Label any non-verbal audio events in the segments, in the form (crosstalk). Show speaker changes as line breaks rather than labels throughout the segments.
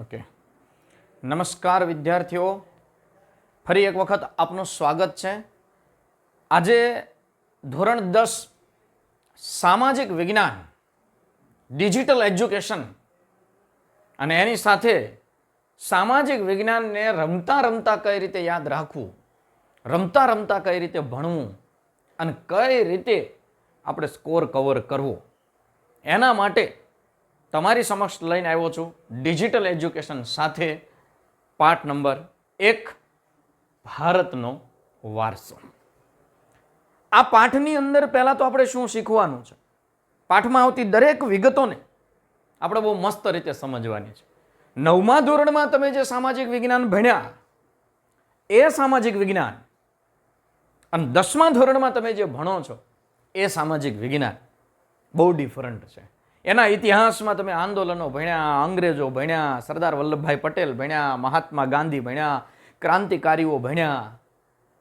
Okay નમસ્કાર વિદ્યાર્થીઓ. ફરી એક વખત આપનું સ્વાગત છે. આજે ધોરણ દસ, સામાજિક વિજ્ઞાન, ડિજિટલ એજ્યુકેશન અને એની સાથે સામાજિક વિજ્ઞાનને રમતા રમતા કઈ રીતે યાદ રાખવું, રમતા રમતા કઈ રીતે ભણવું અને કઈ રીતે આપણે સ્કોર કવર કરવો, એના માટે તમારી સમક્ષ લઈને આવ્યો છું ડિજિટલ એજ્યુકેશન સાથે પાઠ નંબર એક, ભારતનો વારસો. આ પાઠની અંદર પહેલાં તો આપણે શું શીખવાનું છે? પાઠમાં આવતી દરેક વિગતોને આપણે બહુ મસ્ત રીતે સમજવાની છે. નવમા ધોરણમાં તમે જે સામાજિક વિજ્ઞાન ભણ્યા, એ સામાજિક વિજ્ઞાન અને દસમા ધોરણમાં તમે જે ભણો છો, એ સામાજિક વિજ્ઞાન બહુ ડિફરન્ટ છે. એના ઇતિહાસમાં તમે આંદોલનો ભણ્યા, અંગ્રેજો ભણ્યા, સરદાર વલ્લભભાઈ પટેલ ભણ્યા, મહાત્મા ગાંધી ભણ્યા, ક્રાંતિકારીઓ ભણ્યા,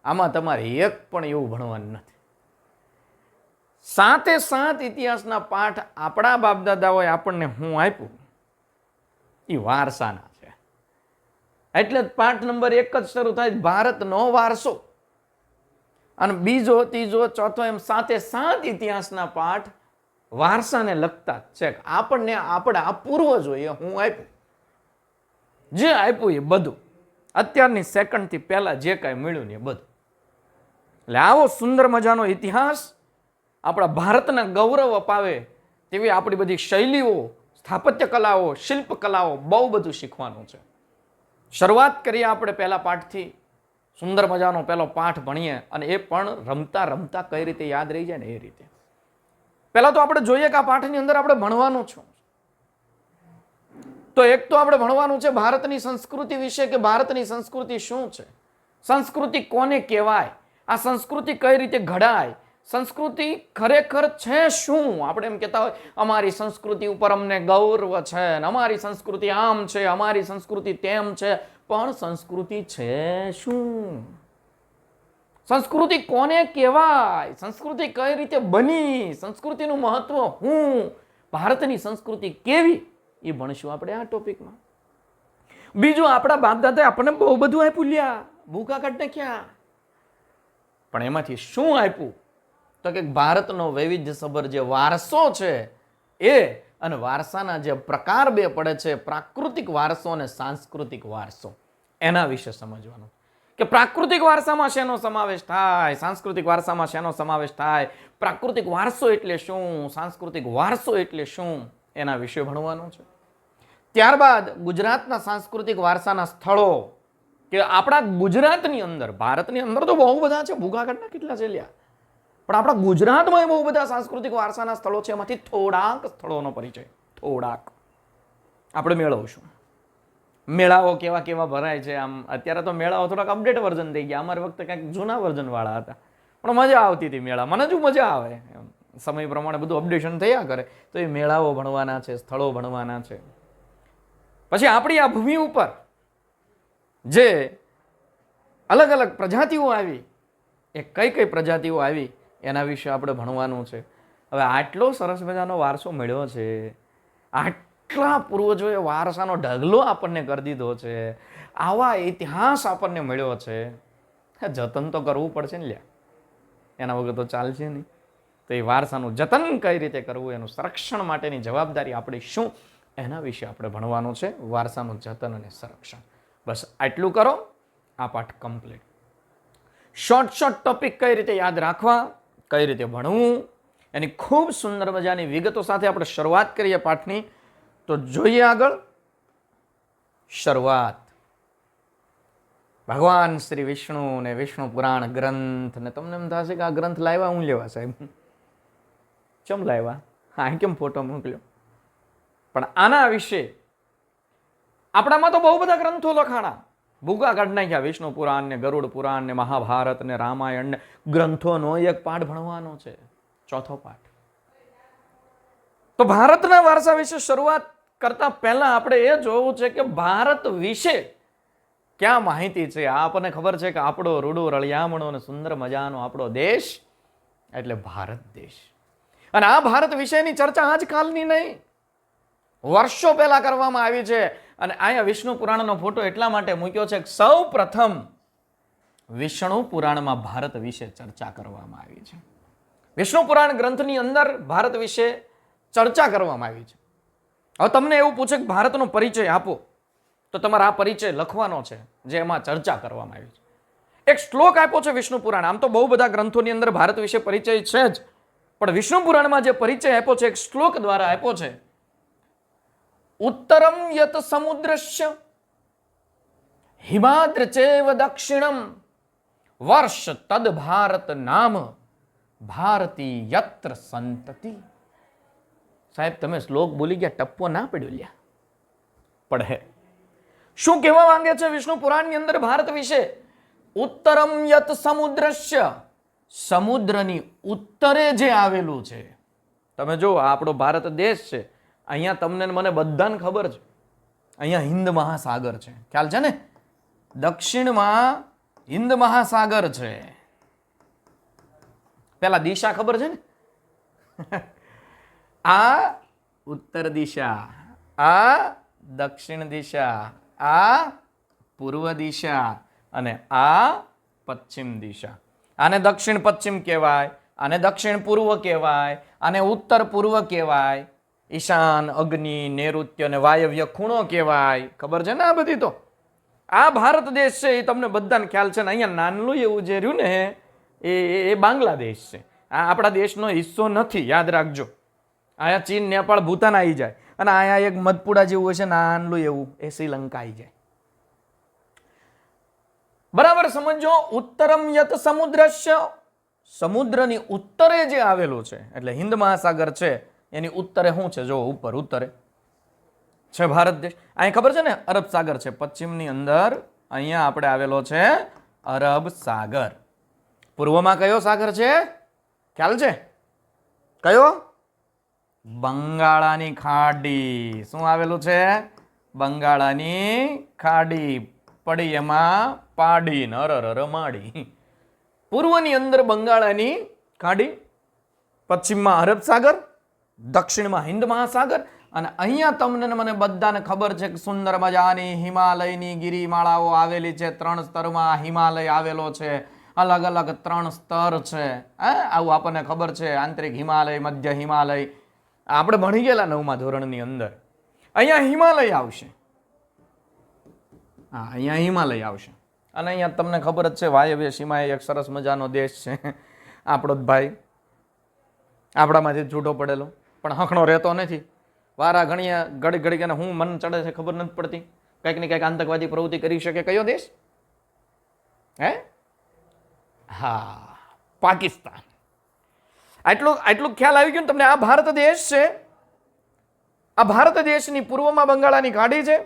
આમાં તમારે એક પણ એવું ભણવાનું નથી. સાતે સાત ઇતિહાસના પાઠ આપણા બાપદાદાઓએ આપણને હું આપ્યું? એ વારસાના છે. એટલે પાઠ નંબર એક જ શરૂ થાય, ભારતનો વારસો. અને બીજો, ત્રીજો, ચોથો, એમ સાતે સાત ઇતિહાસના પાઠ વારસાને લગતા છે આપણને આપણે આ પૂર્વજોએ હું આપ્યું. જે આપ્યું એ બધું. અત્યારની સેકન્ડથી પહેલા જે કાંઈ મળ્યું ને એ બધું. એટલે આવો સુંદર મજાનો ઇતિહાસ આપણા ભારતના ગૌરવ અપાવે તેવી આપણી બધી શૈલીઓ, સ્થાપત્ય કલાઓ, શિલ્પ કલાઓ બહુ બધું શીખવાનું છે. શરૂઆત કરીએ આપણે પહેલા પાઠથી. સુંદર મજાનો પહેલો પાઠ ભણીએ અને એ પણ રમતા રમતા કઈ રીતે યાદ રહી જાય ને એ રીતે. પહેલા તો આપણે જોઈએ કે આ પાઠની અંદર આપણે ભણવાનું છું. તો એક તો આપણે ભણવાનું છે ભારતની સંસ્કૃતિ વિશે કે ભારતની સંસ્કૃતિ શું છે? સંસ્કૃતિ કોને કહેવાય? આ સંસ્કૃતિ કઈ રીતે ઘડાય? સંસ્કૃતિ ખરેખર છે શું? આપણે એમ કહેતા હોય, અમારી સંસ્કૃતિ ઉપર અમને ગૌરવ છે અમારી સંસ્કૃતિ આમ છે, અમારી સંસ્કૃતિ તેમ છે. પણ સંસ્કૃતિ છે શું? સંસ્કૃતિ કોને કહેવાય? સંસ્કૃતિ કઈ રીતે બની? સંસ્કૃતિનું મહત્વ હું? ભારતની સંસ્કૃતિ કેવી? એ ભણશું આપણે આ ટોપિકમાં. બીજું આપણા બાપ દાદાએ આપણને બહુ બધું આપ્યું લ્યા. ભૂખા કાઢ નાખ્યા. પણ એમાંથી શું આપ્યું? તો કે ભારતનો વૈવિધ્યસભર જે વારસો છે એ અને વારસાના જે પ્રકાર બે પડે છે, પ્રાકૃતિક વારસો અને સાંસ્કૃતિક વારસો. એના વિશે સમજવાનું. કે પ્રાકૃતિક વારસામાં શેનો સમાવેશ થાય? સાંસ્કૃતિક વારસામાં શેનો સમાવેશ થાય? પ્રાકૃતિક વારસો એટલે શું? સાંસ્કૃતિક વારસો એટલે શું? એના વિશે ભણવાનું છે. ત્યારબાદ ગુજરાતના સાંસ્કૃતિક વારસાના સ્થળો કે આપણા ગુજરાતની અંદર, ભારતની અંદર તો બહુ બધા છે. ભૂગાગઢના કેટલા છે લ્યા? પણ આપણા ગુજરાતમાં બહુ બધા સાંસ્કૃતિક વારસાના સ્થળો છે. એમાંથી થોડાક સ્થળોનો પરિચય. થોડાક. આપણે મેળવશું. મેળાઓ કેવા કેવા ભરાય છે આમ, અત્યારે તો મેળાઓ થોડાક અપડેટ વર્ઝન થઈ ગયા. અમારે વખતે કાંઈક જૂના વર્ઝન વાળા હતા. પણ મજા આવતી હતી મેળા. મને જ મજા આવે. સમય પ્રમાણે બધું અપડેશન થયા કરે. તો એ મેળાઓ ભણવાના છે, સ્થળો ભણવાના છે. પછી આપણી આ ભૂમિ ઉપર જે અલગ અલગ પ્રજાતિઓ આવી, એ કઈ કઈ પ્રજાતિઓ આવી, એના વિશે આપણે ભણવાનું છે. હવે આટલો સરસ મજાનો વારસો મળ્યો છે. આટલા પૂર્વજોએ વારસાનો ઢગલો આપણને કરી દીધો છે? આવા ઇતિહાસ આપણને મળ્યો છે. જતન તો કરવું પડશે ને લ્યા. એના વગર તો ચાલશે નહીં. તો એ વારસાનું જતન કઈ રીતે કરવું, એનું સંરક્ષણ માટેની જવાબદારી આપણી શું, એના વિશે આપણે ભણવાનું છે. વારસાનું જતન અને સંરક્ષણ. બસ આટલું કરો. આ પાઠ કમ્પ્લીટ શોર્ટ શોર્ટ ટોપિક કઈ રીતે યાદ રાખવા, કઈ રીતે ભણવું, એની ખૂબ સુંદર મજાની વિગતો સાથે આપણે શરૂઆત કરીએ પાઠની. તો જોઈએ આગળ. શરૂઆત. ભગવાન શ્રી વિષ્ણુ ને વિષ્ણુ પુરાણ ગ્રંથ ને તમને એમ થશે કે આ ગ્રંથ લાવ્યા હું લેવા સાહેબ? ચમ લાવ્યા? હા કેમ ફોટો મોકલ્યો? પણ આના વિશે આપણામાં તો બહુ બધા ગ્રંથો લખાણા. ભૂગા કાઢ નાખ્યા વિષ્ણુ પુરાણ ને ગરુડ પુરાણ ને મહાભારત ને રામાયણ ને ગ્રંથોનો એક પાઠ ભણવાનો છે. ચોથો પાઠ. તો ભારતના વારસા વિશે શરૂઆત કરતા પહેલાં આપણે એ જોવું છે કે ભારત વિશે ક્યાં માહિતી છે? આપણને ખબર છે કે આપણો રૂડો રળિયામણો અને સુંદર મજાનો આપણો દેશ એટલે ભારત દેશ. અને આ ભારત વિશેની ચર્ચા આજકાલની નહીં. વર્ષો પહેલા કરવામાં આવી છે. અને અહીંયા વિષ્ણુ પુરાણનો ફોટો એટલા માટે મૂક્યો છે કે સૌ પ્રથમ વિષ્ણુ પુરાણમાં ભારત વિશે ચર્ચા કરવામાં આવી છે. વિષ્ણુ પુરાણ ગ્રંથની અંદર ભારત વિશે ચર્ચા કરવામાં આવી છે. હવે તમને એવું પૂછે કે ભારતનો પરિચય આપો. તો તમારે આ પરિચય લખવાનો છે, જે એમાં ચર્ચા કરવામાં આવી છે. એક શ્લોક આપ્યો છે વિષ્ણુ પુરાણ. આમ તો બહુ બધા ગ્રંથોની અંદર ભારત વિશે પરિચય છે જ. પણ વિષ્ણુ પુરાણમાં જે પરિચય આપ્યો છે, એક શ્લોક દ્વારા આપ્યો છે, ઉત્તરમ યત સમુદ્રશ્ય, હિમાદ્ર ચેવ દક્ષિણમ, વર્ષ તદ ભારત નામ, ભારતી યત્ર સંતતિ. સાહેબ તમે શ્લોક બોલી ગયા ટપ્પો ના પડ્યો લ્યા. પડે. શું કહેવા માંગે છે વિષ્ણુ પુરાણની અંદર ભારત વિશે? ઉત્તરમ યત સમુદ્રશ્ય. સમુદ્રની ઉત્તરે જે આવેલું છે. તમે જો આ આપણો ભારત દેશ છે. અહીંયા તમને મને બધાને ખબર છે. અહીંયા હિન્દ મહાસાગર છે. ખ્યાલ છે ને? દક્ષિણમાં હિન્દ મહાસાગર છે. પેલા દિશા ખબર છે ને? આ ઉત્તર દિશા, આ દક્ષિણ દિશા, આ પૂર્વ દિશા અને આ પશ્ચિમ દિશા. આને દક્ષિણ પશ્ચિમ કહેવાય, આને દક્ષિણ પૂર્વ કહેવાય, આને ઉત્તર પૂર્વ કહેવાય. ઈશાન, અગ્નિ, નૈઋત્ય અને વાયવ્ય ખૂણો કહેવાય. ખબર છે ને આ બધી તો? આ ભારત દેશ છે, એ તમને બધાને ખ્યાલ છે ને, અહીંયા નાનલું એવું જે રહ્યું ને, એ, એ- બાંગ્લાદેશ છે. આ આપણા દેશનો હિસ્સો નથી, યાદ રાખજો. અહીંયા ચીન, નેપાળ, ભૂતાન આવી જાય. અને અહીંયા એક મધપુડા જેવું હોય છે નાનલું એવું એ શ્રીલંકા આવી જાય. બરાબર સમજો ઉત્તરમ યત સમુદ્રશ્ય. સમુદ્રની ઉત્તરે જે આવેલો છે, એટલે હિન્દ મહાસાગર છે, એની ઉત્તરે શું છે? જો ઉપર, ઉત્તરે. છે ભારત દેશ. અહીં ખબર છે ને, અરબ સાગર છે. પશ્ચિમની અંદર અહીંયા આપણે આવેલો છે અરબ સાગર. પૂર્વમાં કયો સાગર છે? ખ્યાલ છે? કયો? બંગાળાની ખાડી. શું આવેલું છે? બંગાળાની ખાડી. પડી એમાં પાડી નરર માડી. પૂર્વની અંદર બંગાળાની ખાડી, પશ્ચિમમાં અરબ સાગર, દક્ષિણમાં હિન્દ મહાસાગર, અને અહીંયા તમને મને બધાને ખબર છે કે સુંદર મજાની હિમાલયની ગિરિમાળાઓ આવેલી છે. ત્રણ સ્તરમાં હિમાલય આવેલો છે. અલગ અલગ ત્રણ સ્તર છે. હે? આવું આપણને ખબર છે. આંતરિક હિમાલય, મધ્ય હિમાલય આપણે ભણી ગયેલા નવમા ધોરણની અંદર. અહીંયા હિમાલય આવશે. હા, અહીંયા હિમાલય આવશે. અને અહીંયા તમને ખબર જ છે, વાયવ્ય સીમાએ એક સરસ મજાનો દેશ છે. આપણો જ ભાઈ. આપણામાંથી છૂટો પડેલો. પણ હખણો રહેતો નથી. વારા ઘણીએ ઘડી ઘડી અને હું મન ચડે છે ખબર નથી પડતી. કંઈક ને કંઈક આતંકવાદી પ્રવૃત્તિ કરી શકે. કયો દેશ? હે? હા, પાકિસ્તાન. આટલું આટલું ખ્યાલ આવી ગયો તમને આ ભારત દેશ છે. આ ભારત દેશની પૂર્વમાં બંગાળાની ખાડી છે,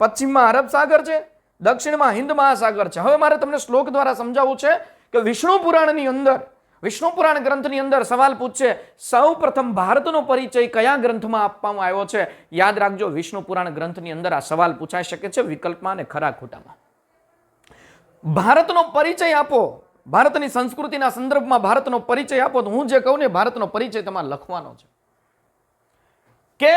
પશ્ચિમમાં અરબ સાગર છે, દક્ષિણમાં હિન્દ મહાસાગર છે. હવે મારે તમને શ્લોક દ્વારા સમજાવવું છે કે વિષ્ણુ પુરાણની અંદર, વિષ્ણુ પુરાણ ગ્રંથની અંદર સવાલ પૂછશે સૌ પ્રથમ ભારતનો પરિચય કયા ગ્રંથમાં આપવામાં આવ્યો છે? યાદ રાખજો, વિષ્ણુ પુરાણ ગ્રંથની અંદર આ સવાલ પૂછાઈ શકે છે વિકલ્પમાં અને ખરા ખોટામાં. ભારતનો પરિચય આપો. ભારતની સંસ્કૃતિના સંદર્ભમાં ભારતનો પરિચય આપો તો હું જે કહું ને ભારતનો પરિચય તમારે લખવાનો છે. કે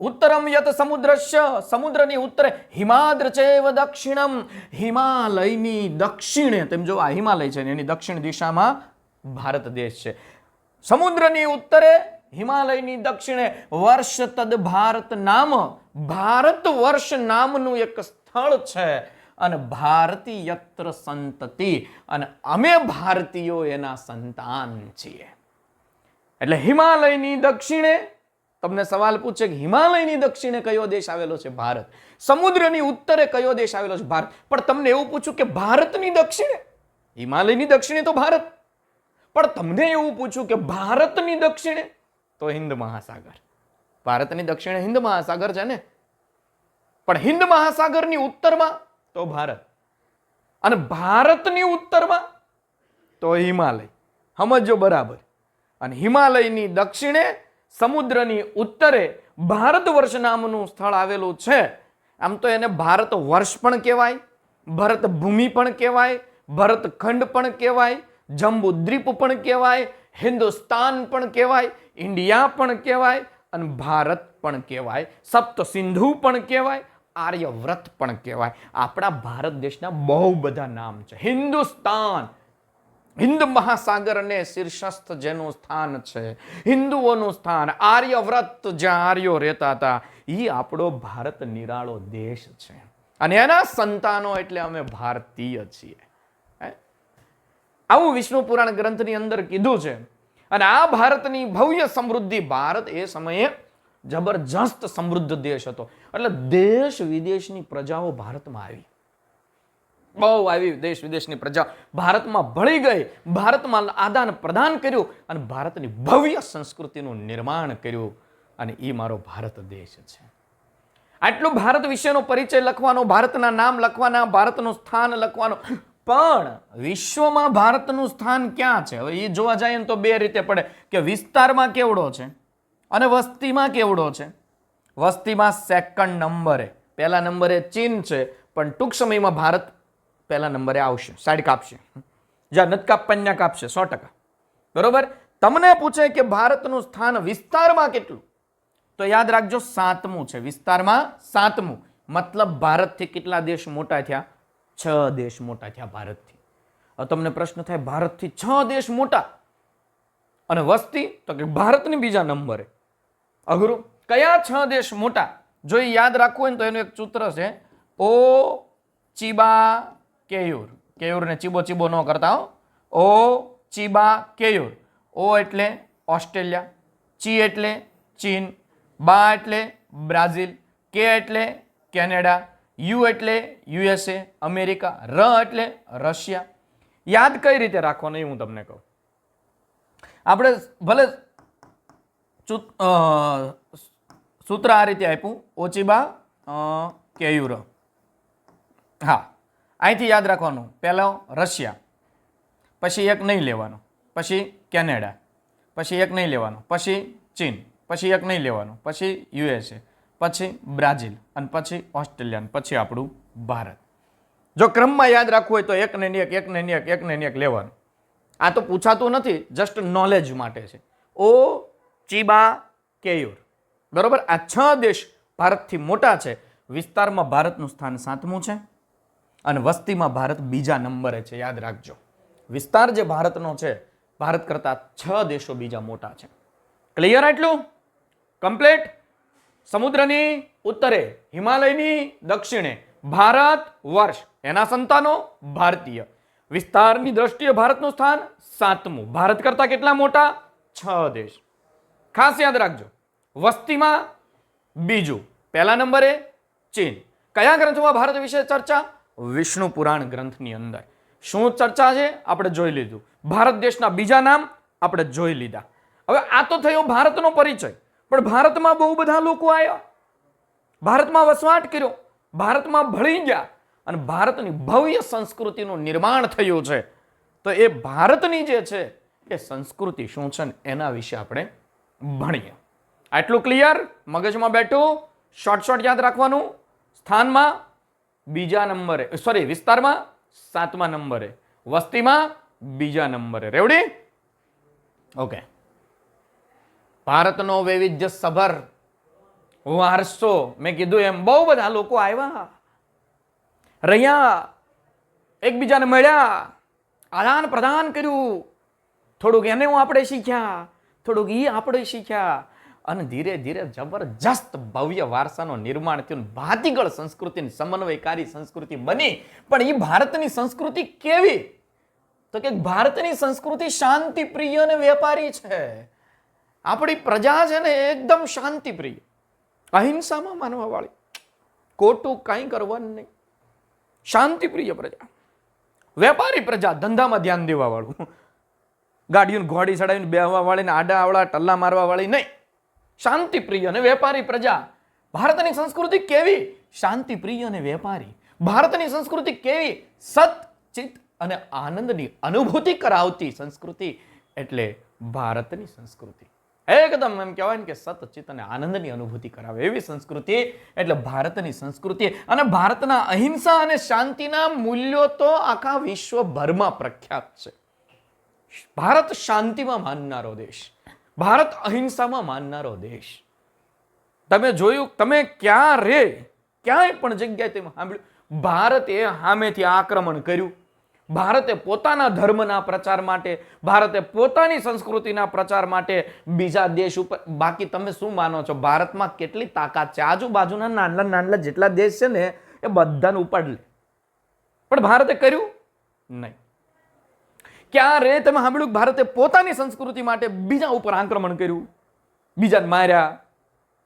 ઉત્તરમ યત સમુદ્રશ્ય, સમુદ્રની ઉત્તરે હિમાદ્ર ચેવ દક્ષિણમ, હિમાલયની દક્ષિણે, તેમ જો આ હિમાલય છે ને એની દક્ષિણ દિશામાં ભારત દેશ છે. સમુદ્રની ઉત્તરે હિમાલયની દક્ષિણે વર્ષ તદ ભારત નામ, ભારત વર્ષ નામનું એક સ્થળ છે. અને ભારતીયત્ર સંતતિ અને અમે ભારતીયો એના સંતાન છીએ. એટલે હિમાલયની દક્ષિણે, તમને સવાલ પૂછે કે હિમાલયની દક્ષિણે કયો દેશ આવેલો છે? ભારત. સમુદ્રની ઉત્તરે કયો દેશ આવેલો છે? ભારત. પણ તમને એવું પૂછ્યું કે ભારતની દક્ષિણે? હિમાલયની દક્ષિણે તો ભારત. પણ તમને એવું પૂછ્યું કે ભારતની દક્ષિણે તો હિન્દ મહાસાગર. ભારતની દક્ષિણે હિન્દ મહાસાગર છે ને? પણ હિન્દ મહાસાગરની ઉત્તરમાં તો ભારત. અને ભારતની ઉત્તરમાં તો હિમાલય. સમજો બરાબર. અને હિમાલયની દક્ષિણે, સમુદ્રની ઉત્તરે ભારત વર્ષ નામનું સ્થળ આવેલું છે. આમ તો એને ભારત વર્ષ પણ કહેવાય, ભરત ભૂમિ પણ કહેવાય ભરતખંડ પણ કહેવાય જંબુદ્વીપ પણ કહેવાય, હિન્દુસ્તાન પણ કહેવાય, ઇન્ડિયા પણ કહેવાય અને ભારત પણ કહેવાય. સપ્ત સિંધુ પણ કહેવાય આર્યવ્રત પણ કહેવાય. આપણા ભારત દેશના બહુ બધા નામ છે. હિન્દુસ્તાન, હિન્દ મહાસાગર અને શીર્ષસ્થ જેનું સ્થાન છે. હિન્દુઓનું સ્થાન, આર્યવ્રત જ્યાં આર્યો રહેતા હતા એ આપણો ભારત નિરાળો દેશ છે. અને એના સંતાનો એટલે અમે ભારતીય છીએ? આવું વિષ્ણુ પુરાણ ગ્રંથની અંદર કીધું છે. અને આ ભારતની ભવ્ય સમૃદ્ધિ ભારત એ સમયે જબરજસ્ત સમૃદ્ધ દેશ હતો. એટલે દેશ વિદેશની પ્રજાઓ ભારતમાં આવી. બહુ આવી દેશ વિદેશની પ્રજા ભારતમાં ભળી ગઈ. ભારતમાં આદાન પ્રદાન કર્યું અને ભારતની ભવ્ય સંસ્કૃતિનું નિર્માણ કર્યું. અને એ મારો ભારત દેશ છે. આટલું ભારત વિશેનો પરિચય લખવાનો, ભારતના નામ લખવાના, ભારતનું સ્થાન લખવાનો. પણ વિશ્વમાં ભારતનું સ્થાન ક્યાં છે? હવે એ જોવા જાય ને તો બે રીતે પડે. કે વિસ્તારમાં કેવડો છે? અને વસ્તીમાં કેવડો છે? વસ્તીમાં સેકન્ડ નંબરે પહેલા નંબરે ચીન છે, પણ ટૂંક સમયમાં ભારત પહેલા નંબરે આવશે, સાઈડ કાપશે. જ્યાં નથી કાપવાની કાપશે, સો ટકા. બરોબર? તમને પૂછે કે ભારતનું સ્થાન વિસ્તારમાં કેટલું? તો યાદ રાખજો, સાતમું છે. વિસ્તારમાં સાતમું. મતલબ ભારતથી કેટલા દેશ મોટા થયા? છ દેશ મોટા થયા ભારતથી. હવે તમને પ્રશ્ન થાય, ભારતથી છ દેશ મોટા? અને વસ્તી, તો કે ભારતની બીજા નંબરે અઘરું. કયા છ દેશ મોટા? જો એ યાદ રાખવું હોય ને તો એનું એક સૂત્ર છે, ઓ, ચીબા, કેયુર. કેયુરને ચીબો ચીબો ન કરતા હો. ઓ, ચીબા, કેયુર. ઓ એટલે ઓસ્ટ્રેલિયા, ચી એટલે ચીન, બા એટલે બ્રાઝિલ, કે એટલે કેનેડા, યુ એટલે યુએસએ, અમેરિકા, ર એટલે રશિયા. યાદ કઈ રીતે રાખવાનું એ હું તમને કહું. આપણે ભલે સૂત્ર આ રીતે આપ્યું. ઓચિબા કેયુર. હા, અહીંથી યાદ રાખવાનું. પહેલો રશિયા, પછી એક નહીં લેવાનું. પછી કેનેડા, પછી એક નહીં લેવાનું. પછી ચીન, પછી એક નહીં લેવાનું. પછી યુએસએ, પછી બ્રાઝિલ અને પછી ઓસ્ટ્રેલિયા પછી આપણું ભારત. જો ક્રમમાં યાદ રાખવું હોય તો એક ને એક એક ને એક એક ને એક લેવાનું. આ તો પૂછાતું નથી, જસ્ટ નોલેજ માટે છે. ઓ ચીબા કેયુર. બરોબર? આ છ દેશ ભારતથી મોટા છે. વિસ્તારમાં ભારતનું સ્થાન સાતમું છે અને વસ્તીમાં ભારત બીજા નંબરે છે. યાદ રાખજો. વિસ્તાર જે ભારતનો છે, ભારત કરતાં છ દેશો બીજા મોટા છે. ક્લિયર એટલું કમ્પ્લેટ સમુદ્રની ઉત્તરે, હિમાલયની દક્ષિણે, ભારત વર્ષ, એના સંતાનો ભારતીય. વિસ્તારની દ્રષ્ટિએ ભારતનું સ્થાન સાતમું. ભારત કરતાં કેટલા મોટા? છ દેશ. ખાસ યાદ રાખજો. વસ્તીમાં બીજું. પહેલા નંબરે ચીન. કયા ગ્રંથમાં ભારત વિશે ચર્ચા? વિષ્ણુ પુરાણ ગ્રંથની અંદર. શું ચર્ચા છે? આપણે જોઈ લીધું. ભારત દેશના બીજા નામ આપણે જોઈ લીધા. હવે આ તો થયો ભારતનો પરિચય. પણ ભારતમાં બહુ બધા લોકો આવ્યા. ભારતમાં વસવાટ કર્યો. ભારતમાં ભળી ગયા. અને ભારતની ભવ્ય સંસ્કૃતિનું નિર્માણ થયું છે. તો એ ભારતની જે છે, એ સંસ્કૃતિ શું છે એના વિશે આપણે ભણીએ. આટલું ક્લિયર મગજમાં બેઠું? શોર્ટ શોર્ટ યાદ રાખવાનું? સ્થાનમાં? બીજા નંબરે સોરી વિસ્તારમાં? સાતમા નંબરે. વસ્તીમાં? બીજા નંબરે. રેવડી ઓકે ભારતનો વૈવિધ્ય સભર. વારસો મેં કીધું એમ. બહુ બધા લોકો આવ્યા. રહ્યા. એકબીજાને મળ્યા. આદાન પ્રદાન કર્યું. થોડુંક એને હું આપણે શીખ્યા. થોડુંક એ આપણે શીખ્યા. અને ધીરે ધીરે જબરજસ્ત ભવ્ય વારસાનો નિર્માણ થયું ભાતીગળ સંસ્કૃતિની સમન્વયકારી સંસ્કૃતિ બની. પણ એ ભારતની સંસ્કૃતિ કેવી? તો કે ભારતની સંસ્કૃતિ શાંતિ પ્રિય અને વેપારી છે. આપણી પ્રજા છે ને એકદમ શાંતિ પ્રિય અહિંસામાં માનવા વાળી ખોટું કાંઈ કરવાનું નહીં. શાંતિ પ્રિય પ્રજા. વેપારી પ્રજા, ધંધામાં ધ્યાન દેવા વાળું ગાડીઓને ઘોડી ચડાવીને બેહવા વાળી ને આડા આવડા ટલ્લા મારવા વાળી નહીં. શાંતિપ્રિય અને વેપારી પ્રજા. ભારતની સંસ્કૃતિ કેવી? શાંતિપ્રિય અને વેપારી. ભારતની સંસ્કૃતિ કેવી? સત ચિત અને આનંદની અનુભૂતિ કરાવતી સંસ્કૃતિ એટલે ભારતની સંસ્કૃતિ. એકદમ એમ કહેવાય ને કે સતચિત અને આનંદની અનુભૂતિ કરાવે એવી સંસ્કૃતિ એટલે ભારતની સંસ્કૃતિ. અને ભારતના અહિંસા અને શાંતિના મૂલ્યો તો આખા વિશ્વભરમાં પ્રખ્યાત છે. ભારત શાંતિમાં માનનારો દેશ. ભારત અહિંસામાં માનનારો દેશ. તમે જોયું, તમે ક્યારે, ક્યાંય પણ જગ્યાએ તમે સાંભળ્યું, ભારતે સામેથી આક્રમણ કર્યું. ભારતે પોતાના ધર્મના પ્રચાર માટે, ભારતે પોતાની સંસ્કૃતિના પ્રચાર માટે બીજા દેશ ઉપર, બાકી તમે શું માનો છો? ભારતમાં કેટલી તાકાત છે? આજુબાજુના નાનલા નાનલા જેટલા દેશ છે ને, એ બધાને ઉપાડ લે. પણ ભારતે કર્યું? નહીં. ક્યારે તમે સાંભળ્યું ભારતે પોતાની સંસ્કૃતિ માટે બીજા ઉપર આક્રમણ કર્યું? બીજાને માર્યા?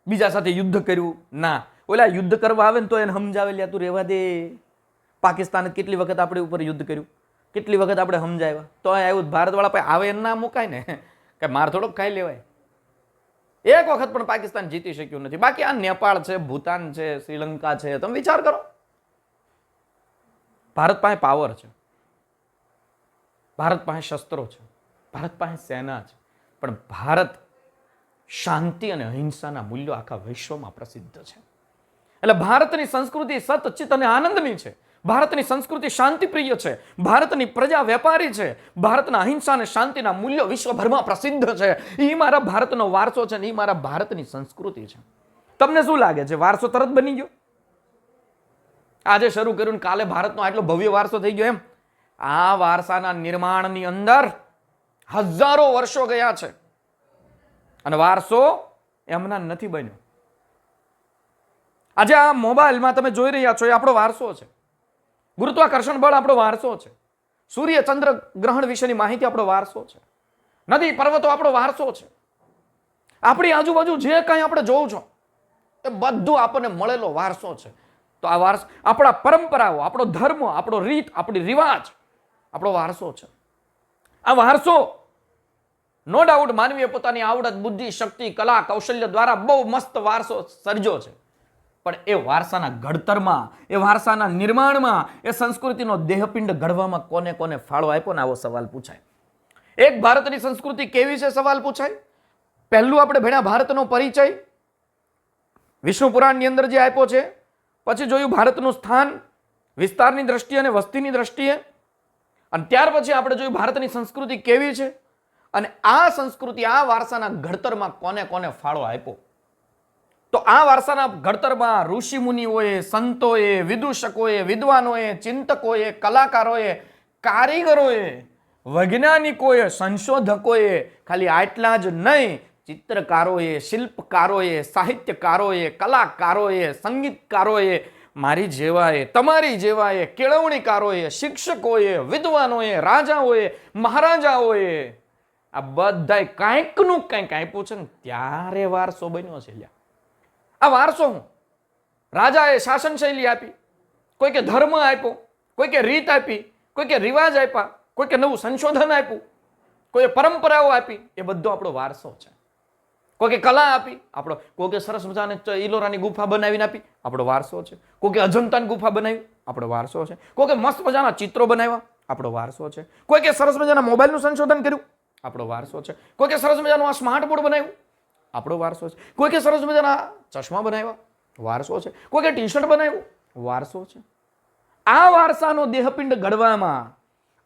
બીજા સાથે યુદ્ધ કર્યું? ના. ઓલા યુદ્ધ કરવા આવે ને તો એને સમજાવે, લ્યા, તું રહેવા દે. પાકિસ્તાને કેટલી વખત આપણે ઉપર યુદ્ધ કર્યું? કેટલી વખત આપણે સમજાવ્યા? તો આવ્યું, ભારતવાળા પાસે આવે ના મુકાય ને? (laughs) કે માર થોડોક ખાઈ લેવાય. એક વખત પણ પાકિસ્તાન જીતી શક્યું નથી. બાકી આ નેપાળ છે, ભૂતાન છે, શ્રીલંકા છે, તમે વિચાર કરો. ભારત પાસે પાવર છે. ભારત પાસે શસ્ત્રો છે, ભારત પાસે સેના છે, પણ ભારત શાંતિ અને અહિંસાના મૂલ્યો આખા વિશ્વમાં પ્રસિદ્ધ છે. એટલે ભારતની સંસ્કૃતિ સતચિત અને આનંદની છે. ભારતની સંસ્કૃતિ શાંતિપ્રિય છે. ભારતની પ્રજા વેપારી છે. ભારતના અહિંસા અને શાંતિના મૂલ્યો વિશ્વભરમાં પ્રસિદ્ધ છે. એ મારા ભારતનો વારસો છે ને એ મારા ભારતની સંસ્કૃતિ છે. તમને શું લાગે છે વારસો તરત બની ગયો? આજે શરૂ કર્યું કાલે ભારતનો આટલો ભવ્ય વારસો થઈ ગયો એમ? આ વારસાના નિર્માણની અંદર હજારો વર્ષો ગયા છે. અને વારસો એમના નથી બન્યો. આજે આ મોબાઈલમાં તમે જોઈ રહ્યા છો, એ આપણો વારસો છે. ગુરુત્વાકર્ષણ બળ આપણો વારસો છે. સૂર્ય ચંદ્ર ગ્રહણ વિશેની માહિતી આપણો વારસો છે. નદી, પર્વતો આપણો વારસો છે. આપણી આજુબાજુ જે કંઈ આપણે જોઉં છો, એ બધું આપણને મળેલો વારસો છે. તો આ વારસો, આપણા પરંપરાઓ, આપણો ધર્મ, આપણો રીત, આપણી રિવાજ આપણો વારસો છે. આ વારસો નો ડાઉટ માનવીએ પોતાની આવડત, બુદ્ધિ, શક્તિ, કલા, કૌશલ્ય દ્વારા બહુ મસ્ત વારસો સર્જો છે. પણ એ વારસાના ઘડતરમાં, એ વારસાના નિર્માણમાં, એ સંસ્કૃતિનો દેહપિંડ ઘડવામાં કોને કોને ફાળો આપ્યો ને આવો સવાલ પૂછાય. એક ભારતની સંસ્કૃતિ કેવી છે સવાલ પૂછાય? પહેલું આપણે ભણ્યા ભારતનો પરિચય. વિષ્ણુ પુરાણની અંદર જે આપ્યો છે, પછી જોયું ભારતનું સ્થાન, વિસ્તારની દ્રષ્ટિએ અને વસ્તીની દ્રષ્ટિએ. અને ત્યાર પછી આપણે જોયું ભારતની સંસ્કૃતિ કેવી છે? અને આ સંસ્કૃતિ આ વારસાના ઘડતરમાં કોને કોને ફાળો આપ્યો? તો આ વારસાના ઘડતરમાં ઋષિ મુનિઓએ સંતોએ, વિદૂષકોએ, વિદ્વાનોએ, ચિંતકોએ, કલાકારોએ, કારીગરોએ, વૈજ્ઞાનિકોએ, સંશોધકોએ, ખાલી આટલા જ નહીં, ચિત્રકારોએ, શિલ્પકારોએ, સાહિત્યકારોએ, કલાકારોએ, સંગીતકારોએ મારી જેવાએ, તમારી જેવાએ, કેળવણીકારોએ, શિક્ષકોએ, વિદ્વાનોએ, રાજાઓએ, મહારાજાઓએ, આ બધાય કાંઈકનું કંઈક આપ્યું છે ને ત્યારે વારસો બન્યો છે આ વારસો હું રાજાએ શાસન શૈલી આપી કોઈ કે ધર્મ આપ્યો કોઈ કે રીત આપી કોઈ કે રિવાજ આપ્યા કોઈ કે નવું સંશોધન આપ્યું, કોઈએ પરંપરાઓ આપી, એ બધો આપણો વારસો છે. કોઈ કે કલા આપી, આપણો કોઈ કે સરસ મજાને ઈલોરાની ગુફા બનાવીને આપી, આપણો વારસો છે. કોઈ કે અજંતાની ગુફા બનાવી, આપણો વારસો છે. કોઈ કે મસ્ત મજાના ચિત્રો બનાવ્યા, આપણો વારસો છે. કોઈ કે સરસ મજાના મોબાઈલનું સંશોધન કર્યું, આપણો વારસો છે. કોઈ કે સરસ મજાનું આ સ્માર્ટ બોર્ડ બનાવ્યું, આપણો વારસો છે. કોઈ કે સરસ મજાના ચશ્મા બનાવ્યા, વારસો છે. કોઈ કે ટી શર્ટ બનાવ્યું, વારસો છે. આ વારસાનો દેહપિંડ ઘડવામાં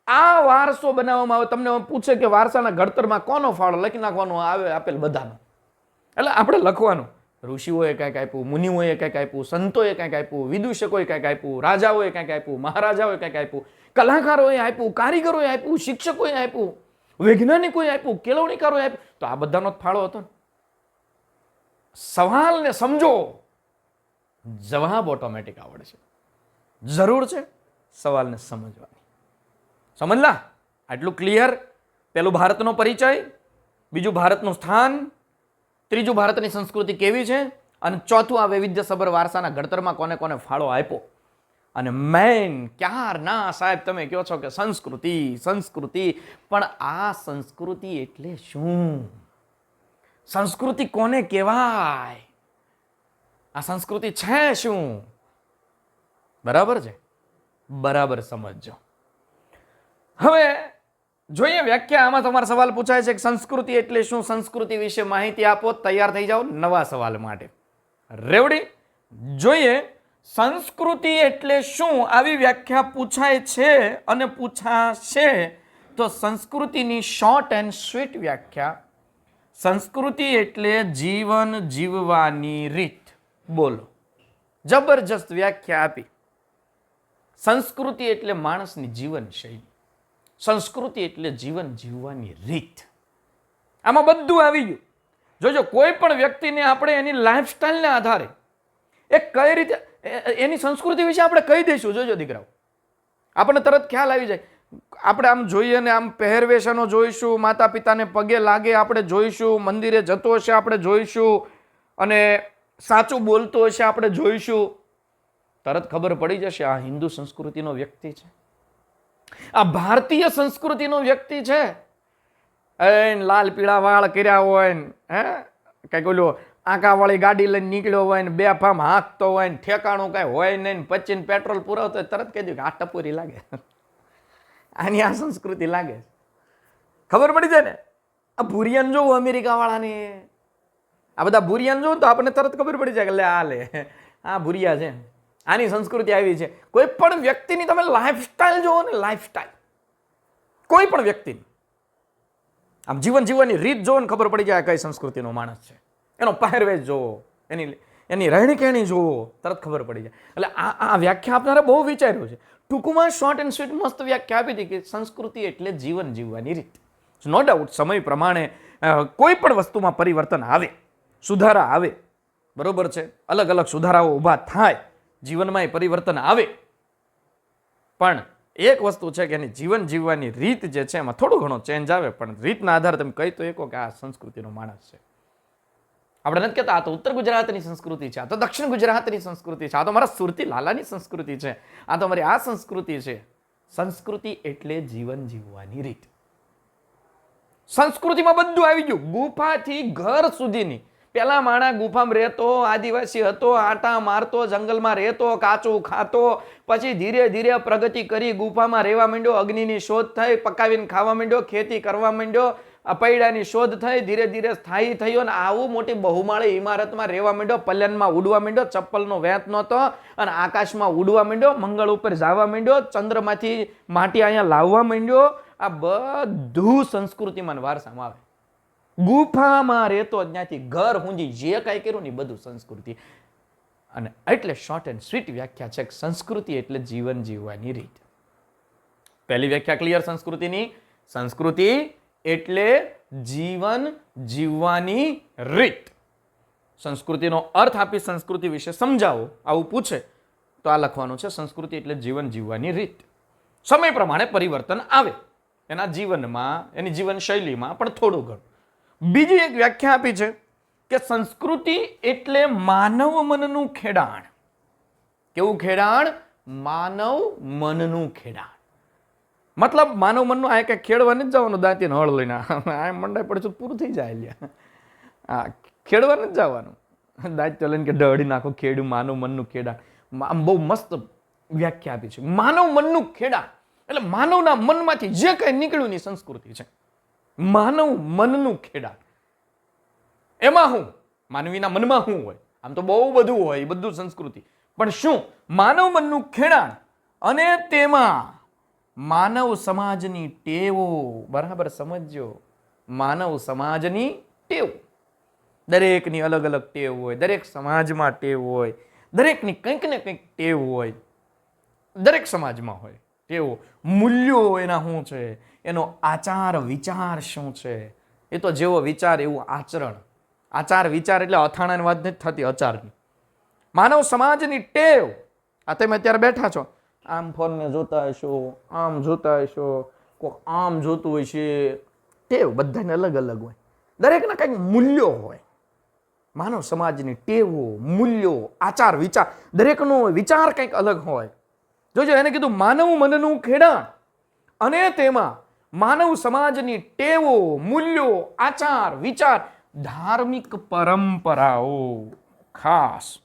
આ વારસો બનાવવામાં આવે, તમને પૂછે કે વારસાના ઘડતરમાં કોનો ફાળો લખી નાખવાનો આવે આપેલ બધાનો. એટલે આપણે લખવાનું. ઋષિઓએ કંઈક આપ્યું, મુનિઓએ કંઈક આપ્યું, સંતોએ કંઈક આપ્યું, વિદૂષકોએ કંઈક આપ્યું, રાજાઓએ કંઈક આપ્યું, મહારાજાઓએ કંઈક આપ્યું, કલાકારોએ આપ્યું, કારીગરોએ આપ્યું, શિક્ષકોએ આપ્યું, વૈજ્ઞાનિકોએ આપ્યું, કેળવણીકારોએ આપ્યું. તો આ બધાનો જ ફાળો હતો ને. સવાલને સમજો. જવાબ ઓટોમેટિક આવડે છે જરૂર છે સવાલને સમજવાની. સમજલા? આટલું ક્લિયર પેલું ભારતનો પરિચય, બીજું ભારતનું સ્થાન ત્રીજું, ભારતની સંસ્કૃતિ કેવી છે? અને ચોથું, આ વૈવિધ્યસભર વારસાના ઘડતરમાં કોને કોને ફાળો આપ્યો? અને મેન ક્યાર ના સાહેબ, તમે કહો છો કે સંસ્કૃતિ સંસ્કૃતિ, પણ આ સંસ્કૃતિ એટલે શું? સંસ્કૃતિ કોને કહેવાય? આ સંસ્કૃતિ છે શું? બરાબર છે? બરાબર સમજજો. હવે જોઈએ, વ્યાખ્યા આમાં તમારો સવાલ પૂછાય છે કે સંસ્કૃતિ એટલે શું? સંસ્કૃતિ વિશે માહિતી આપો, તૈયાર થઈ જાઓ નવા સવાલ માટે. રેવડી જોઈએ, સંસ્કૃતિ એટલે શું? આવી વ્યાખ્યા પૂછાય છે અને પૂછાશે. તો સંસ્કૃતિની શોર્ટ એન્ડ સ્વીટ વ્યાખ્યા. સંસ્કૃતિ એટલે જીવન જીવવાની રીત. બોલો. જબરજસ્ત વ્યાખ્યા આપી. સંસ્કૃતિ એટલે માણસની જીવન શૈલી સંસ્કૃતિ એટલે જીવન જીવવાની રીત. આમાં બધું આવી ગયું. જોજો, કોઈ પણ વ્યક્તિને આપણે એની લાઈફસ્ટાઈલને આધારે એ કઈ રીતે એની સંસ્કૃતિ વિશે આપણે કહી દઈશું. જોજો, દીકરાઓ. આપણને તરત ખ્યાલ આવી જાય. આપણે આમ જોઈએ ને આમ પહેરવેશનો જોઈશું માતા પિતાને પગે લાગે આપણે જોઈશું, મંદિરે જતો હશે આપણે જોઈશું, અને સાચું બોલતો હશે આપણે જોઈશું. તરત ખબર પડી જશે, આ હિન્દુ સંસ્કૃતિનો વ્યક્તિ છે. આ ભારતીય સંસ્કૃતિનો વ્યક્તિ છે. એન લાલ પીળા વાળ કર્યા હોય ને, હે? કંઈક ઓલું આંકાવાળી ગાડી લઈને નીકળ્યો હોય ને, બે ફામ હાંકતો હોય ને, ઠેકાણું કાંઈ હોય નહીં પચીને પેટ્રોલ પુરાવતો હોય તરત કહી દઉં કે આ ટપોરી લાગે. આની આ સંસ્કૃતિ લાગે ખબર પડી જાય ને? આ ભુરિયન જોવું અમેરિકા વાળાની આ બધા ભુરિયન જોવું તો આપણને તરત ખબર પડી જાય કે લે આ લે. આ ભુરિયા છે આની સંસ્કૃતિ આવી છે. કોઈ પણ વ્યક્તિની તમે લાઈફસ્ટાઈલ જુઓ ને લાઈફસ્ટાઈલ કોઈ પણ વ્યક્તિની. આમ જીવન જીવવાની રીત જોવો ને ખબર પડી જાય કઈ સંસ્કૃતિનો માણસ છે. એનો પહેરવેશ જોવો એની એની રહેણીકેણી જુઓ, તરત ખબર પડી જાય. એટલે આ આ વ્યાખ્યા આપનારે બહુ વિચાર્યું છે. ટૂંકમાં શોર્ટ એન્ડ સ્વીટ મસ્ત વ્યાખ્યા આપી હતી કે સંસ્કૃતિ એટલે જીવન જીવવાની રીત. નો ડાઉટ સમય પ્રમાણે કોઈ પણ વસ્તુમાં પરિવર્તન આવે, સુધારા આવે, બરોબર છે? અલગ અલગ સુધારાઓ ઊભા થાય. જીવનમાં એ પરિવર્તન આવે. પણ એક વસ્તુ છે કે એની જીવન જીવવાની રીત જે છે એમાં થોડું ઘણો ચેન્જ આવે, પણ રીતના આધારે તમે કહી તો એકો કે આ સંસ્કૃતિનો માણસ છે. આપણે નથી કહેતા, આ તો ઉત્તર ગુજરાતની સંસ્કૃતિ છે, આ તો દક્ષિણ ગુજરાતની સંસ્કૃતિ છે, આ તો મારા સુરતી લાલાની સંસ્કૃતિ છે, આ તો મારી આ સંસ્કૃતિ છે. સંસ્કૃતિ એટલે જીવન જીવવાની રીત. સંસ્કૃતિમાં બધું આવી ગયું. ગુફાથી ઘર સુધીની. પેલા માણા ગુફામાં રહેતો, આદિવાસી હતો, આટા મારતો, જંગલમાં રહેતો, કાચું ખાતો, પછી ધીરે ધીરે પ્રગતિ કરી, ગુફામાં રહેવા માંડ્યો, અગ્નિની શોધ થઈ, પકાવીને ખાવા માંડ્યો, ખેતી કરવા માંડ્યો પૈડાની શોધ થઈ, ધીરે ધીરે સ્થાયી થયો અને આવું મોટી બહુમાળી ઇમારતમાં રહેવા માંડ્યો, પલ્યનમાં ઉડવા માંડ્યો, ચપ્પલનો વેત નહોતો અને આકાશમાં ઉડવા માંડ્યો, મંગળ ઉપર જવા માંડ્યો, ચંદ્રમાંથી માટી અહીંયા લાવવા માંડ્યો. આ બધું સંસ્કૃતિમાં વારસામાં આવે. ગુફામાં રહેતો ત્યાંથી ઘર હુંજી જે કાંઈ કર્યું ને બધું સંસ્કૃતિ. અને એટલે શોર્ટ એન્ડ સ્વીટ વ્યાખ્યા છે કે સંસ્કૃતિ એટલે જીવન જીવવાની રીત. પહેલી વ્યાખ્યા ક્લિયર સંસ્કૃતિની? સંસ્કૃતિ એટલે જીવન જીવવાની રીત. સંસ્કૃતિનો અર્થ આપી સંસ્કૃતિ વિશે સમજાવો. આવું પૂછે તો આ લખવાનું છે સંસ્કૃતિ એટલે જીવન જીવવાની રીત. સમય પ્રમાણે પરિવર્તન આવે. એના જીવનમાં, એની જીવનશૈલીમાં પણ થોડું ઘણું. બીજી એક વ્યાખ્યા આપી છે કે સંસ્કૃતિ એટલે માનવ મનનું ખેડાણ. કેવું ખેડાણ? માનવ મનનું ખેડાણ. મતલબ માનવ મનનું આ કંઈ ખેડવા નથી જવાનું, દાંતીને હળ લઈને. આ મંડાઈ પડે તો પૂરું થઈ જાય લ્યા. હા ખેડવા નથી જવાનું. દાંત તો લઈને કે દળી નાખો, ખેડ્યું, માનવ મનનું ખેડાણ. આમ બહુ મસ્ત વ્યાખ્યા આપી છે. માનવ મનનું ખેડાણ. એટલે માનવના મનમાંથી જે કંઈ નીકળ્યું ની સંસ્કૃતિ છે. માનવ મનનું ખેડાણ. એમાં હું? માનવીના મનમાં શું હોય? આમ તો બહુ બધું હોય, એ બધું સંસ્કૃતિ. પણ શું? માનવ મનનું ખેડાણ અને તેમાં માનવ સમાજની ટેવો. બરાબર સમજજો માનવ સમાજની ટેવ. દરેકની અલગ અલગ ટેવ હોય, દરેક સમાજમાં ટેવ હોય, દરેકની કંઈક ને કંઈક ટેવ હોય, દરેક સમાજમાં હોય. ટેવો મૂલ્યો એના શું છે? એનો આચાર, વિચાર શું છે? એ તો જેવો વિચાર એવું આચરણ. આચાર, વિચાર એટલે અથાણાની વાત નથી થતી, અચારની. માનવ સમાજની ટેવ. આ તમે અત્યારે બેઠા છો. આમ ફોનને જોતા હશો, આમ જોતા હશો, કોક આમ જોતું હોય છે. ટેવ બધાને અલગ અલગ હોય. દરેકના કંઈક મૂલ્યો હોય. માનવ સમાજની ટેવો, મૂલ્યો, આચાર, વિચાર, દરેકનો વિચાર કંઈક અલગ હોય. જોજો, એને કીધું, માનવ મનનું ખેડાણ. અને તેમાં માનવ સમાજની ટેવો, મૂલ્યો, આચાર, વિચાર, ધાર્મિક પરંપરાઓ. ખાસ.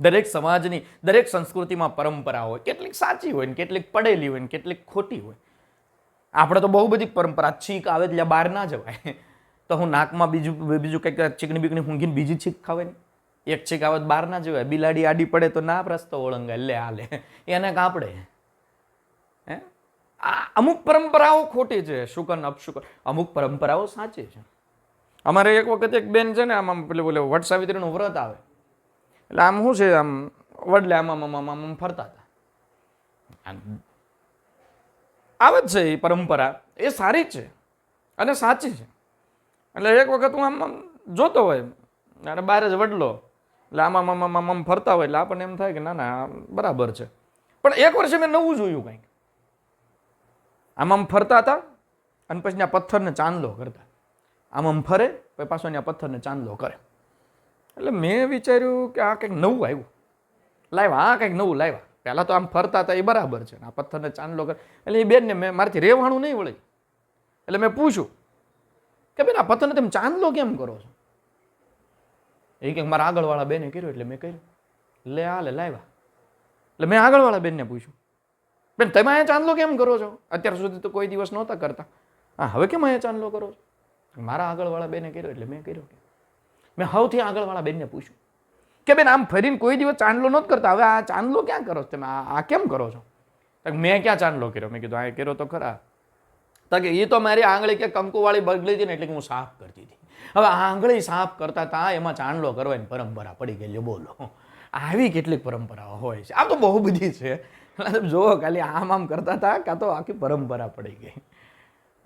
દરેક સમાજની, દરેક સંસ્કૃતિમાં પરંપરા હોય. કેટલીક સાચી હોય ને કેટલીક પડેલી હોય ને કેટલીક ખોટી હોય. આપણે તો બહુ બધી પરંપરા, છીંક આવે એટલે બહાર ના જવાય. તો હું નાકમાં બીજું બીજું કંઈક ચીકણી બીકણી ઊંઘીને બીજી છીંક ખાવે ને એક છીકાવત બહાર ના જવાય, બિલાડી આડી પડે તો ના રસ્તો ઓળંગાય લે હાલે. એને કાપડે હે? અમુક પરંપરાઓ ખોટી છે, શુકન, અપશુકન. અમુક પરંપરાઓ સાચી છે. અમારે એક વખત એક બેન છે ને, આમ આમ પેલું બોલે, વટ સાવિત્રીનું વ્રત આવે. એટલે આમ શું છે, આમ વડલે આમ આમ આમ ફરતા હતા. આવે જ છે એ પરંપરા, એ સારી છે અને સાચી છે. એટલે એક વખત હું આમ આમ જોતો હોય, અને બહાર જ વડલો એટલે આમ આમ આમ આમ ફરતા હોય એટલે આપણને એમ થાય કે ના ના બરાબર છે. પણ એક વર્ષે મેં નવું જોયું કંઈક. આમ આમ ફરતા હતા અને પછી ત્યાં પથ્થરને ચાંદલો કરતા. આમ આમ ફરે, પછી પાછો ત્યાં પથ્થરને ચાંદલો કરે. એટલે મેં વિચાર્યું કે આ કંઈક નવું આવ્યું. લાવ્યા આ કંઈક નવું લાવ્યા પહેલાં તો આમ ફરતા હતા એ બરાબર છે. આ પથ્થરને ચાંદલો કરે એટલે એ બેનને મેં મારાથી રહેવાનું નહીં વળી. એટલે મેં પૂછ્યું કે બેન, આ પથ્થરને તમે ચાંદલો કેમ કરો છો? એ કે મારા આગળવાળા બેને કર્યું એટલે મેં કર્યું. લે આ, લે, લાવ્યા. એટલે મેં આગળવાળા બેનને પૂછ્યું. બેન, તમે અહીંયા ચાંદલો કેમ કરો છો? અત્યાર સુધી તો કોઈ દિવસ નહોતા કરતા. હા, હવે કેમ અહીંયા ચાંદલો કરો છો? મારા આગળવાળા બેને કર્યો એટલે મેં કર્યો મેં સૌથી આગળવાળા બેનને પૂછ્યું કે બેન, આમ ફરીને કોઈ દિવસ ચાંદલો નહોતો કરતા? હવે આ ચાંદલો ક્યાં કરો છો તમે? આ કેમ કરો છો? મેં ક્યાં ચાંદલો કર્યો? મેં કીધું, આ કર્યો તો ખરા. તો કે એ તો મારી આંગળી કે કંકુવાળી બગડી હતી ને એટલે કે હું સાફ કરતી હતી. હવે આંગળી સાફ કરતા હતા એમાં ચાંદલો કરવાની પરંપરા પડી ગયેલી, બોલો. આવી કેટલીક પરંપરાઓ હોય છે. આ તો બહુ બધી છે. એટલે જુઓ ખાલી આમ આમ કરતા હતા કાં તો આખી પરંપરા પડી ગઈ.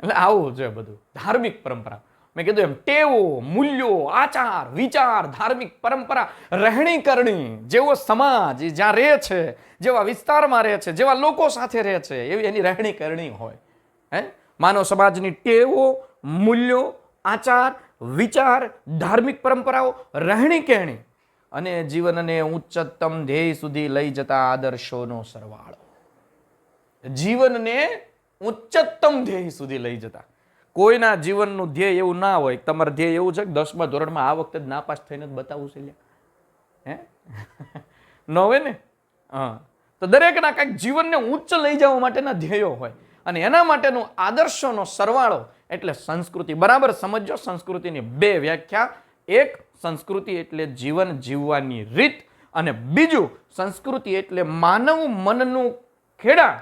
એટલે આવું છે બધું. ધાર્મિક પરંપરા. મેં કીધું એમ, ટેવો, મૂલ્યો, આચાર, વિચાર, ધાર્મિક પરંપરા રહેણી કરણી જેવો સમાજ જ્યાં રહે છે, જેવા વિસ્તારમાં રહે છે, જેવા લોકો સાથે રહે છે, એવી એની રહેણી કરણી હોય. હે? માનવ સમાજની ટેવો, મૂલ્યો, આચાર વિચાર, ધાર્મિક પરંપરાઓ, રહેણી કહેણી અને જીવનને ઉચ્ચતમ ધ્યેય સુધી લઈ જતા આદર્શોનો સરવાળો. જીવનને ઉચ્ચતમ ધ્યેય સુધી લઈ જતા. કોઈના જીવનનું ધ્યેય એવું ના હોય, તમારું ધ્યેય એવું છે કે દસમા ધોરણમાં આ વખતે નાપાસ થઈને જ બતાવું છે હે? ન હોય ને? હા. તો દરેકના કંઈક જીવનને ઉચ્ચ લઈ જવા માટેના ધ્યેયો હોય અને એના માટેનો આદર્શોનો સરવાળો એટલે સંસ્કૃતિ. બરાબર, સમજો સંસ્કૃતિની બે વ્યાખ્યા. એક, સંસ્કૃતિ એટલે જીવન જીવવાની રીત અને બીજું, સંસ્કૃતિ એટલે માનવ મનનું ખેડા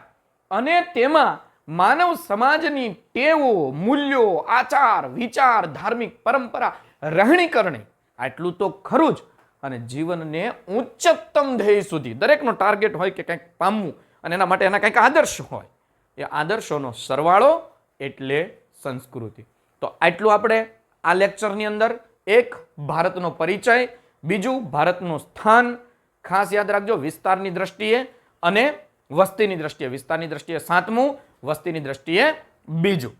અને તેમાં માનવ સમાજની ટેવો, મૂલ્યો, આચાર, વિચાર, ધાર્મિક પરંપરા, રહેણીકરણી, આટલું તો ખરું જ. અને જીવનને ઉચ્ચતમ ધ્યેય સુધી, દરેકનો ટાર્ગેટ હોય કે કંઈક પામવું અને એના માટે એના કંઈક આદર્શ હોય. એ આદર્શોનો સરવાળો એટલે સંસ્કૃતિ. તો આટલું આપણે આ લેક્ચરની અંદર. એક, ભારતનો પરિચય. બીજું, ભારતનું સ્થાન. ખાસ યાદ રાખજો, વિસ્તારની દ્રષ્ટિએ અને વસ્તીની દ્રષ્ટિએ. વિસ્તારની દ્રષ્ટિએ સાતમું, વસ્તીની દ્રષ્ટિએ બીજું.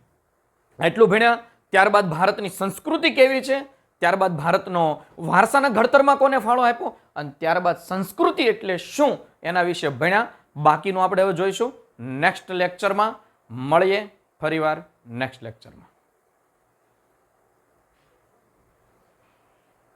એટલું ભણ્યા, ત્યારબાદ ભારતની સંસ્કૃતિ કેવી છે? ત્યારબાદ ભારતનો વારસાના ઘડતરમાં કોને ફાળો આપ્યો? અને ત્યારબાદ સંસ્કૃતિ એટલે શું? એના વિશે ભણ્યા. બાકીનું આપણે હવે જોઈશું. નેક્સ્ટ લેક્ચરમાં મળીએ. ફરીવાર. નેક્સ્ટ લેક્ચરમાં